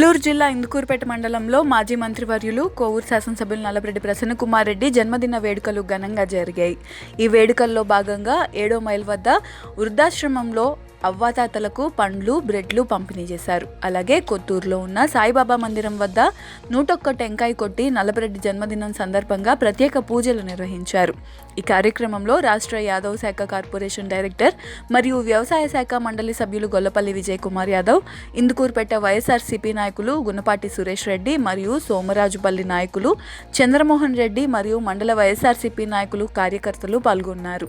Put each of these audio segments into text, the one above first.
నెల్లూరు జిల్లా ఇందుకూరుపేట మండలంలో మాజీ మంత్రివర్యులు కోవూరు శాసనసభ్యులు నల్లపరెడ్డి ప్రసన్నకుమార్ రెడ్డి జన్మదిన వేడుకలు ఘనంగా జరిగాయి. ఈ వేడుకల్లో భాగంగా ఏడో మైల్ వద్ద వృద్ధాశ్రమంలో అవ్వాతాతలకు పండ్లు బ్రెడ్లు పంపిణీ చేశారు. అలాగే కొత్తూరులో ఉన్న సాయిబాబా మందిరం వద్ద నూటొక్క టెంకాయ కొట్టి నలభరెడ్డి జన్మదినం సందర్భంగా ప్రత్యేక పూజలు నిర్వహించారు. ఈ కార్యక్రమంలో రాష్ట్ర యాదవ్ శాఖ కార్పొరేషన్ డైరెక్టర్ మరియు వ్యవసాయ శాఖ మండలి సభ్యులు గొల్లపల్లి విజయ్ కుమార్ యాదవ్ ఇందుకూరుపేట వైఎస్ఆర్సీపీ నాయకులు గున్నపాటి సురేష్ రెడ్డి మరియు సోమరాజుపల్లి నాయకులు చంద్రమోహన్ రెడ్డి మరియు మండల వైఎస్ఆర్సీపీ నాయకులు కార్యకర్తలు పాల్గొన్నారు.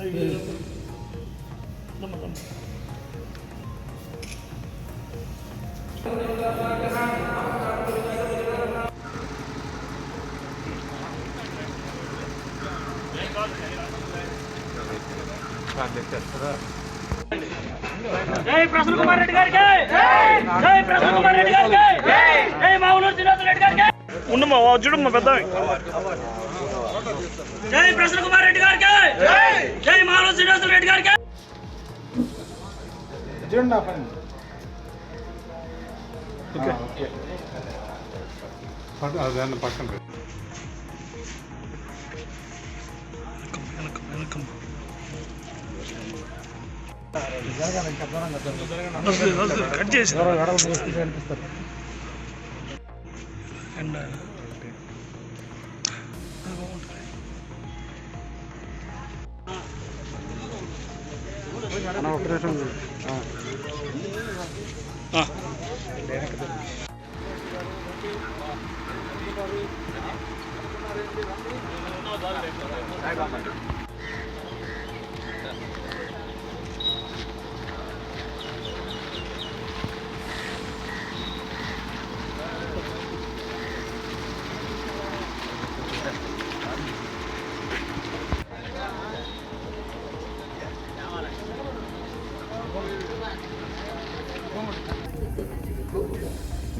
జై ప్రసన్న కుమార్ రెడ్డి గారికి జై! ప్రసన్న కుమార్ రెడ్డి గారికి జై! మా మామూలు శ్రీనివాస రెడ్డి గారికి ఉండమ్మా చూడమ్మా పెద్ద జై ప్రసన్న కుమార్ రెడ్డి గారికి! జై! మామూలు శ్రీనివాస రెడ్డి గారికి! పక్కన పెట్టు. కట్ చేసి. అన్న ఒక నిమిషం సాయిబాబా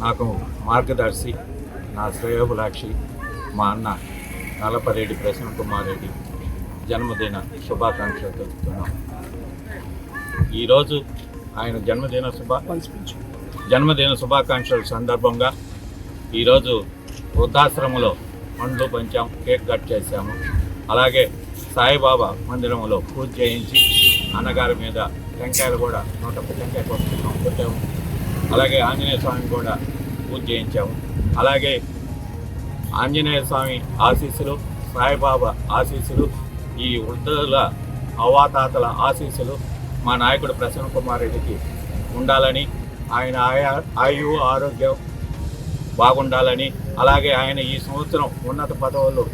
నాకు మార్గదర్శి నా శ్రేయోభిలాక్షి మా అన్న నల్లపరెడ్డి ప్రసన్న కుమార్ రెడ్డి జన్మదిన శుభాకాంక్షలు తెలుపుతున్నాం. ఈరోజు ఆయన జన్మదిన శుభాకాంక్ష జన్మదిన శుభాకాంక్షల సందర్భంగా ఈరోజు వృద్ధాశ్రమంలో పండ్లు పంచాం కేక్ కట్ చేశాము. అలాగే సాయిబాబా మందిరంలో పూజ చేయించి అన్నగారి మీద టెంకాయలు కూడా నూట టెంకాయ కొట్టుకున్నాం కొట్టాము. అలాగే ఆంజనేయ స్వామిని కూడా పూజ చేయించాము. అలాగే ఆంజనేయ స్వామి ఆశీస్సులు సాయిబాబా ఆశీస్సులు ఈ వృద్ధుల అవాతాతల ఆశీస్సులు మా నాయకుడు ప్రసన్న కుమార్ రెడ్డికి ఉండాలని ఆయన ఆయా ఆయు ఆరోగ్యం బాగుండాలని అలాగే ఆయన ఈ సంవత్సరం ఉన్నత పదవులు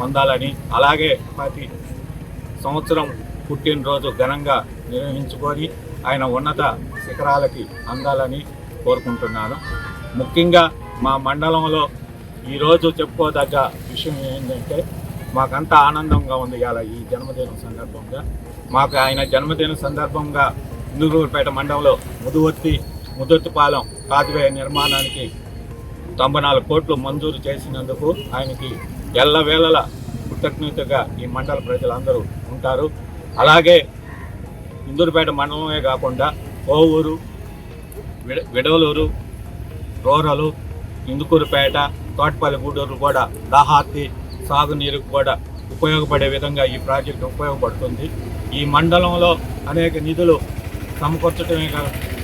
పొందాలని అలాగే ప్రతి సంవత్సరం పుట్టినరోజు ఘనంగా నిర్వహించుకొని ఆయన ఉన్నత శిఖరాలకి అందాలని కోరుకుంటున్నాను. ముఖ్యంగా మా మండలంలో ఈరోజు చెప్పుకోదగ్గ విషయం ఏంటంటే మాకంతా ఆనందంగా ఉంది ఇవాళ ఈ జన్మదినం సందర్భంగా. మాకు ఆయన జన్మదిన సందర్భంగా ఇందులూరుపేట మండలంలో ముదువర్తి ముదుర్తిపాలెం కాదువే నిర్మాణానికి తొంభై నాలుగు కోట్లు మంజూరు చేసినందుకు ఆయనకి ఎల్లవేళల కృతజ్ఞతగా ఈ మండల ప్రజలందరూ ఉంటారు. అలాగే ఇందూరుపేట మండలమే కాకుండా కోవూరు విడవలూరు రూరలు ఇందుకూరుపేట తోటపల్లి గూడూరు కూడా దాహార్తి సాగునీరుకు కూడా ఉపయోగపడే విధంగా ఈ ప్రాజెక్టు ఉపయోగపడుతుంది. ఈ మండలంలో అనేక నిధులు సమకూర్చడమే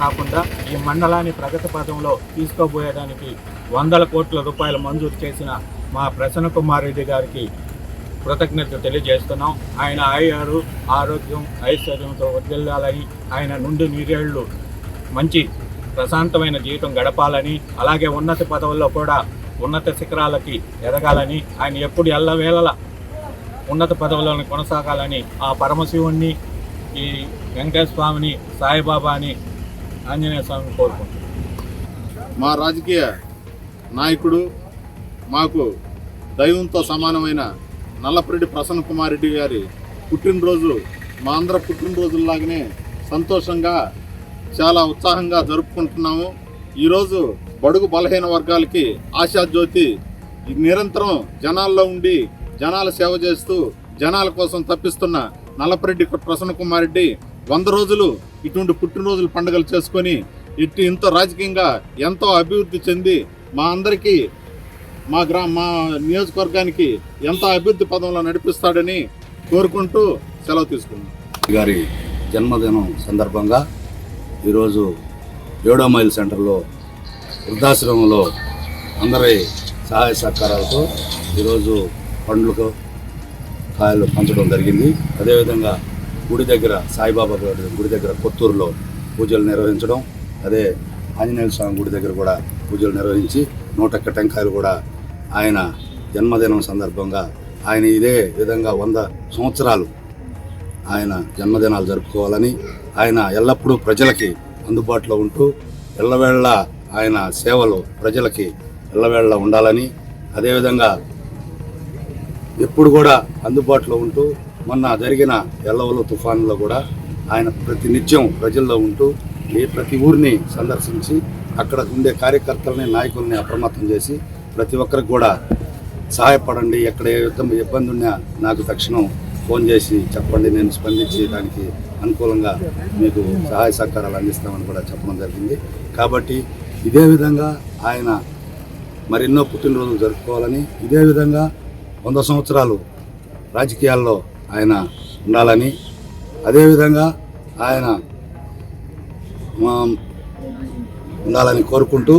కాకుండా ఈ మండలాన్ని ప్రగతి పథంలో తీసుకోబోయేదానికి వందల కోట్ల రూపాయలు మంజూరు చేసిన మా ప్రసన్న కుమార్ రెడ్డి గారికి కృతజ్ఞతలు తెలియజేస్తున్నాం. ఆయన ఆయారు ఆరోగ్యం ఐశ్వర్యంతో వర్దిల్లాలని ఆయన నుండి నీరేళ్ళు మంచి ప్రశాంతమైన జీవితం గడపాలని అలాగే ఉన్నత పదవుల్లో కూడా ఉన్నత శిఖరాలకి ఎదగాలని ఆయన ఎప్పుడు ఎల్లవేళలా ఉన్నత పదవులను కొనసాగాలని ఆ పరమశివుణ్ణి ఈ వెంకటేశ్వర స్వామిని సాయిబాబాని ఆంజనేయ స్వామిని కోరుకుంటున్నాను. మా రాజకీయ నాయకుడు మాకు దైవంతో సమానమైన నల్లపరెడ్డి ప్రసన్న కుమార్ రెడ్డి గారి పుట్టినరోజు మా అందరి పుట్టినరోజుల్లాగానే సంతోషంగా చాలా ఉత్సాహంగా జరుపుకుంటున్నాము. ఈరోజు బడుగు బలహీన వర్గాలకి ఆశాజ్యోతి నిరంతరం జనాల్లో ఉండి జనాల సేవ చేస్తూ జనాల కోసం తప్పిస్తున్న నల్లపరెడ్డి ప్రసన్న కుమార్ రెడ్డి వంద రోజులు ఇటువంటి పుట్టినరోజులు పండుగలు చేసుకొని ఇటు ఇంత రాజకీయంగా ఎంతో అభివృద్ధి చెంది మా అందరికీ మా గ్రా మా నియోజకవర్గానికి ఎంతో అభివృద్ధి పదంలో నడిపిస్తాడని కోరుకుంటూ సెలవు తీసుకున్నాం గారి జన్మదినం సందర్భంగా ఈరోజు ఏడో మైల్ సెంటర్లో వృద్ధాశ్రమంలో అందరి సహాయ సహకారాలతో ఈరోజు పండ్లకు కాయలు పంచడం జరిగింది. అదేవిధంగా గుడి దగ్గర సాయిబాబా గారి గుడి దగ్గర కొత్తూరులో పూజలు నిర్వహించడం అదే ఆంజనేయ స్వామి గుడి దగ్గర కూడా పూజలు నిర్వహించి నూటొక్క టెంకాయలు కూడా ఆయన జన్మదినం సందర్భంగా ఆయన ఇదే విధంగా వంద సంవత్సరాలు ఆయన జన్మదినాలు జరుపుకోవాలని ఆయన ఎల్లప్పుడూ ప్రజలకి అందుబాటులో ఉంటూ ఎల్లవేళ ఆయన సేవలు ప్రజలకి ఎల్లవేళ ఉండాలని అదేవిధంగా ఎప్పుడు కూడా అందుబాటులో ఉంటూ మొన్న జరిగిన ఎల్లవలు తుఫానులో కూడా ఆయన ప్రతి నిత్యం ప్రజల్లో ఉంటూ ఏ ప్రతి ఊరిని సందర్శించి అక్కడ ఉండే కార్యకర్తలని నాయకుల్ని అప్రమత్తం చేసి ప్రతి ఒక్కరికి కూడా సహాయపడండి ఎక్కడ ఏ ఇబ్బంది ఉన్నా నాకు తక్షణం ఫోన్ చేసి చెప్పండి నేను స్పందించి దానికి అనుకూలంగా మీకు సహాయ సహకారాలు అందిస్తామని కూడా చెప్పడం జరిగింది. కాబట్టి ఇదే విధంగా ఆయన మరెన్నో పుట్టినరోజులు జరుపుకోవాలని ఇదే విధంగా వంద సంవత్సరాలు రాజకీయాల్లో ఆయన ఉండాలని అదేవిధంగా ఆయన ఉండాలని కోరుకుంటూ